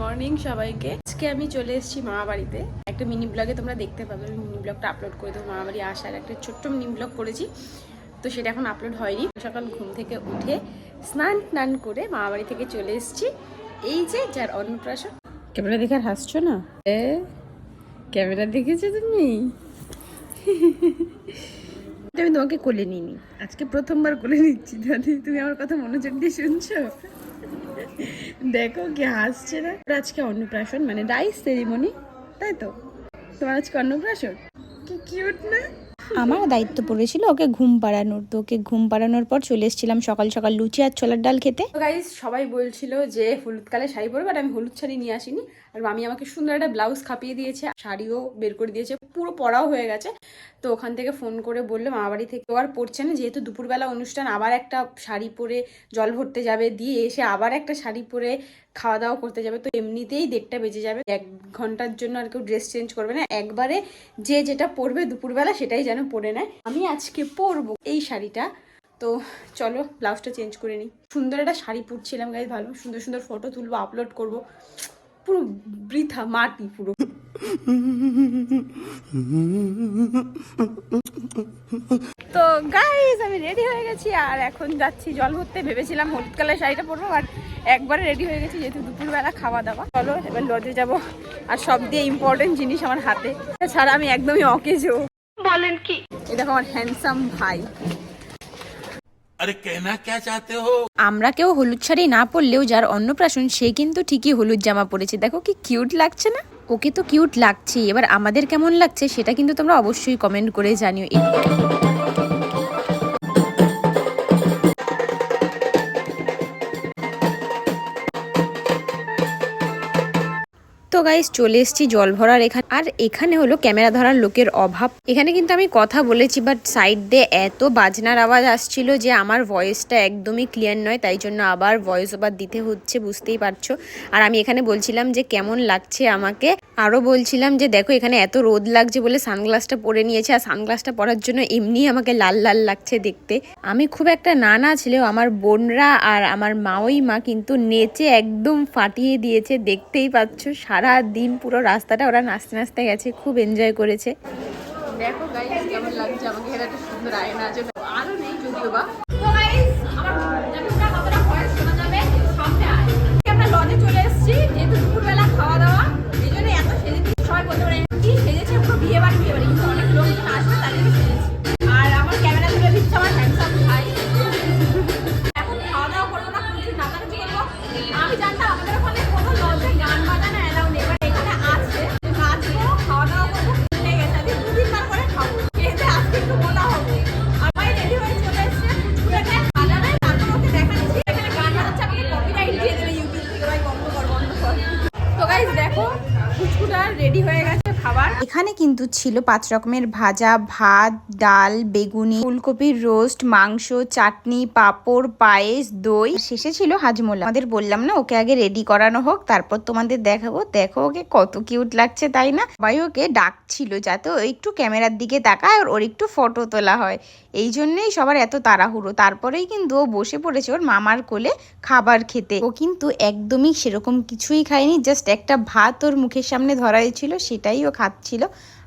Morning সবাইকে। আজকে আমি চলে এসেছি মামা বাড়িতে। একটা মিনি ব্লগে তোমরা দেখতে পাবে। আমি মিনি ব্লগটা আপলোড করে দেবো। মামা বাড়ি আসার একটা ছোট্ট মিনি ব্লগ করেছি। তো সেটা এখন আপলোড হয়নি। সকাল ঘুম থেকে উঠে স্নান টান করে মামা বাড়ি থেকে চলে এসেছি। এই যে যার অন্নপ্রাশন। ক্যামেরা দেখে আর হাসছো না? এ, ক্যামেরা দেখেছ তুমি? আমি তোমাকে কোলে নিইনি। আজকে প্রথমবার কোলে নিচ্ছি। দাদি, তুমি আমার কথা মনোযোগ দিয়ে শুনছো? দেখো কি হাসছে না। আজকে অন্নপ্রাশন মানে ডাইস সেরিমনি তাই তো? তোমার আজকে অন্নপ্রাশন? কি কিউট না? আমার দায়িত্ব পড়েছিল ওকে ঘুম পাড়ানোর। তো ওকে ঘুম পাড়ানোর পর চলে এসেছিলাম সকাল সকাল লুচি আর ছোলার ডাল খেতে। গাইজ সবাই বলছিল যে হলুদ কালে শাড়ি পরবে বাট আমি হলুদ শাড়ি নিয়ে আসিনি। আর মামি আমাকে সুন্দর একটা ব্লাউজ খাপিয়ে দিয়েছে, শাড়িও বের করে দিয়েছে, পুরো পরাও হয়ে গেছে। তো ওখান থেকে ফোন করে বলল, মামা বাড়ি থেকে আর পড়ছে না, যেহেতু দুপুরবেলা অনুষ্ঠান, আবার একটা শাড়ি পরে জল ভরতে যাবে। দিয়ে এসে আবার একটা শাড়ি পরে খাওয়া দাওয়া করতে যাবে, তো এমনিতেই দেড়টা বেজে যাবে। এক ঘণ্টার জন্য আর কেউ ড্রেস চেঞ্জ করবে না। একবারে যে যেটা পরবে দুপুরবেলা সেটাই যেন পরে নেয়। আমি আজকে পরবো এই শাড়িটা। তো চলো ব্লাউজটা চেঞ্জ করে নিই। সুন্দর একটা শাড়ি পরছিলাম গাইজ ভালো। সুন্দর সুন্দর ফটো তুলবো আপলোড করব। পুরো বৃথা, মাটি পুরো। তো গাইজ আমি রেডি হয়ে গেছি। আর এখন যাচ্ছি জল ভরতে। ভেবেছিলাম হলুদ কালার শাড়িটা পরবো আর একবারে রেডি হয়ে গেছি যেহেতু দুপুরবেলা খাওয়া দাওয়া। চলো এবার লজে যাব। আর সব দিয়ে ইম্পর্টেন্ট জিনিস আমার হাতে। ছাড়া আমি একদমই অকেজো। বলেন কি? দেখো আমার হ্যান্ডসাম ভাই। আমরা কেউ হলুদ শাড়ি না পরলেও যার অন্নপ্রাশন সে কিন্তু ঠিকই হলুদ জামা পরেছে। দেখো কি কিউট লাগছে না? ওকে তো কিউট লাগছেই। এবার আমাদের কেমন লাগছে সেটা কিন্তু তোমরা অবশ্যই কমেন্ট করে জানিও গাইস চলে এসেছি জল ভরার এখানে, আর এখানে হলো ক্যামেরা ধরার লোকের অভাব। এখানে কিন্তু আমি কথা বলেছি বাট সাইড দিয়ে এত বাজনার আওয়াজ আসছিল যে আমার ভয়েসটা একদমই ক্লিয়ার নয়, তাই জন্য আবার ভয়েস ওভার দিতে হচ্ছে, বুঝতেই পারছ? আর আমি এখানে বলছিলাম যে কেমন লাগছে আমাকে? আরও বলছিলাম যে দেখো, এখানে এত রোদ লাগছে বলে সানগ্লাসটা পরে নিয়েছে, আর সানগ্লাসটা পরার জন্য এমনি আমাকে লাল লাল লাগছে দেখতে। আমি খুব একটা না না ছিলেও, আমার বোনরা আর আমার মাওই মা কিন্তু নেচে একদম ফাটিয়ে দিয়েছে, দেখতেই পাচ্ছ, সারা দিন পুরো রাস্তাটা ওরা নাচতে নাচতে গেছে, খুব এনজয় করেছে। দেখো গাইস কেমন লাগছে? আমাকে এর একটা সুন্দর আয়না আছে। আরও নেই যদিও বা। গাইস দেখো ফুচকুটা রেডি হয়ে গেছে। খাবার? এখানে কিন্তু ছিল পাঁচ রকমের ভাজা, ভাত, ডাল, বেগুনি, ফুলকপির রোস্ট, মাংস, চাটনি, পাঁপড়, পায়েস, দই। শেষে ছিল হাজমোলা। আমাদের বললাম না, ওকে আগে রেডি করানো হোক, তারপর তোমাদের দেখাবো। দেখো ওকে কত কিউট লাগছে, তাই না? সবাই ওকে ডাকছিল যাতে ও একটু ক্যামেরার দিকে তাকায় আর ওর একটু ফটো তোলা হয়। এই জন্যই সবার এত তাড়াহুড়ো। তারপরেই কিন্তু ও বসে পড়েছে ওর মামার কোলে খাবার খেতে। ও কিন্তু একদমই সেরকম কিছুই খায়নি জাস্ট একটা ভাত ওর মুখের সামনে ধরা হয়েছিল সেটাই ও খাচ্ছিল।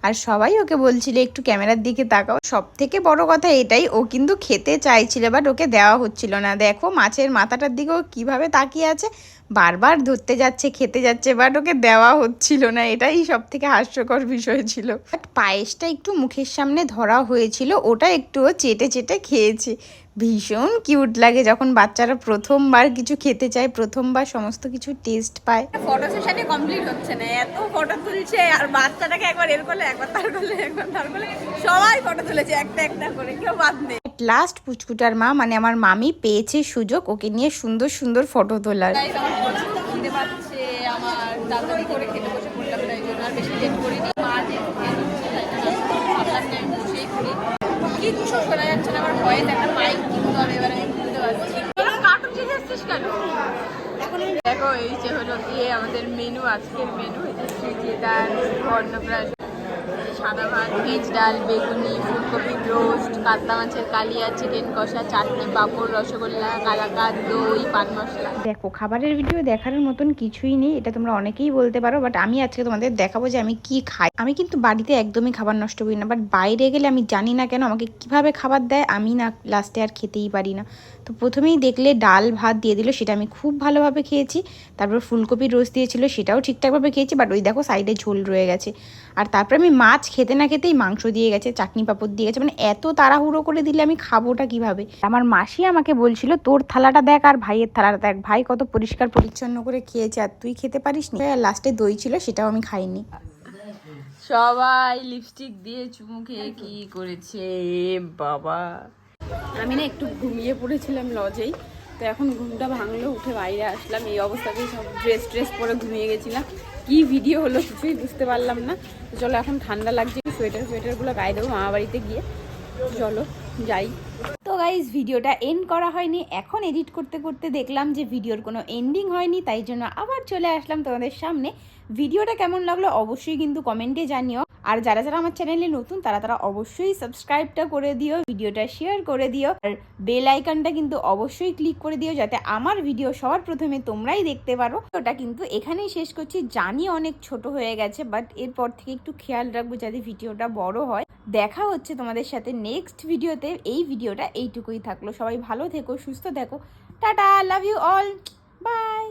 আর সবাই ওকে বলছিল, একটু ক্যামেরার দিকে তাকাও। সব থেকে বড় কথা এটাই, ও কিন্তু খেতে চাইছিল বাট ওকে দেওয়া হচ্ছিল না। দেখো, মাছের মাথাটার দিকে ও কীভাবে তাকিয়ে আছে, বারবার ধরতে যাচ্ছে, খেতে যাচ্ছে বাট ওকে দেওয়া হচ্ছিল না। এটাই সব থেকে হাস্যকর বিষয় ছিল। বাট পায়েসটা একটু মুখের সামনে ধরা হয়েছিল, ওটা একটু চেটে চেটে খেয়েছে। ভীষণ কিউট লাগে যখন বাচ্চারা প্রথমবার কিছু খেতে চায় প্রথমবার সমস্ত কিছু টেস্ট পায়। ফটো সেশনই কমপ্লিট হচ্ছে না এত ফটো তুলছে আর বাচ্চাটাকে একবার এর করলে একবার তার করলে একবার তার করলে সবাই ফটো তুলেছে একটা একটা করে কেউ বাদ নেই। লাস্ট পুচকুটার মা মানে আমার মামি পেয়েছে সুযোগ ওকে নিয়ে সুন্দর সুন্দর ফটো তোলার। আমার তাড়াতাড়ি করে খেতে বসে পড়লাম তাই জন্য আর বেশি লেট করিনি। মা যেহেতু খেয়ে নিচ্ছে তাই জন্য ভাবলাম যে আমি বসেই করি কিচ্ছু শোনা যাচ্ছে না আমার ভয়ে একটা মাইক কিনতে হবে এবার আমি বুঝতে পারছি কার্টুন চেয়ে কেন? দেখো এই যে হলো গিয়ে আমাদের মেনু আজকের মেনু সুজি ডাল অন্নপ্রাশন সাদা ভাত ভেজ ডাল বেগুনি ফুলকপি রোস্ট কাতলা মাছের কালিয়া চিকেন কষা, চাটনি, পাঁপড়, রসগোল্লা, কালাকাদ, দই, পান মশলা। দেখো, খাবারের ভিডিও দেখার মতন কিছুই নেই, এটা তোমরা অনেকেই বলতে পারো বাট আমি আজকে তোমাদের দেখাবো যে আমি কি খাই। আমি কিন্তু বাড়িতে একদমই খাবার নষ্ট করি না বাট বাইরে গেলে আমি জানি না কেন আমাকে কীভাবে খাবার দেয়, আমি না লাস্টে আর খেতেই পারি না। তো প্রথমেই দেখলে ডাল ভাত দিয়ে দিল, সেটা আমি খুব ভালোভাবে খেয়েছি। তারপর ফুলকপির রোস্ট দিয়েছিল, সেটাও ঠিকঠাকভাবে খেয়েছি বাট ওই দেখো সাইডে ঝোল রয়ে গেছে। আর তারপরে আমি মাছ খেতে না খেতেই মাংস দিয়ে গেছে, চাটনি পাঁপড় দিয়ে গেছে মানে এত তাড়াহুড়ো করে দিলে আমি খাবোটা কীভাবে? আমার মাসি আমাকে বলছিল, তোর থালাটা দেখ আর ভাইয়ের থালাটা দেখ, ভাই কত পরিষ্কার পরিচ্ছন্ন করে খেয়েছে, আর তুই খেতে পারিস নি লাস্টে দই ছিল, সেটাও আমি খাইনি। সবাই লিপস্টিক দিয়ে চুমু খেয়ে কি করেছে, বাবা। আমি না একটু ঘুমিয়ে পড়েছিলাম লজেই, তো এখন ঘুমটা ভাঙলো, উঠে বাইরে আসলাম, এই অবস্থাতেই সব ড্রেস ট্রেস পরে ঘুমিয়ে গেছিলাম। কি ভিডিও হলো কিছুই বুঝতে পারলাম না। চলো এখন ঠান্ডা লাগছে সোয়েটার সোয়েটারগুলো গায়ে দেবো মামা বাড়িতে গিয়ে। চলো, যাই। তো গাইজ ভিডিওটা এন্ড করা হয়নি। এখন এডিট করতে করতে দেখলাম যে ভিডিওর কোনো এন্ডিং হয়নি, তাই জন্য আবার চলে আসলাম তোমাদের সামনে। ভিডিওটা কেমন লাগল অবশ্যই কিন্তু কমেন্টে জানিও। আর যারা যারা আমার চ্যানেলে নতুন, তারা তারা অবশ্যই সাবস্ক্রাইবটা করে দিও ভিডিওটা শেয়ার করে দিও, আর বেল আইকনটা কিন্তু অবশ্যই ক্লিক করে দিও যাতে আমার ভিডিও সবার প্রথমে তোমরাই দেখতে পারো। ওটা কিন্তু এখানেই শেষ করছি। জানি অনেক ছোট হয়ে গেছে বাট এরপর থেকে একটু খেয়াল রাখব যাতে ভিডিওটা বড় হয়। দেখা হচ্ছে তোমাদের সাথে নেক্সট ভিডিওতে এই ভিডিওটা এইটুকুই থাকল। সবাই ভালো থেকো, সুস্থ থেকো। Tata love you all bye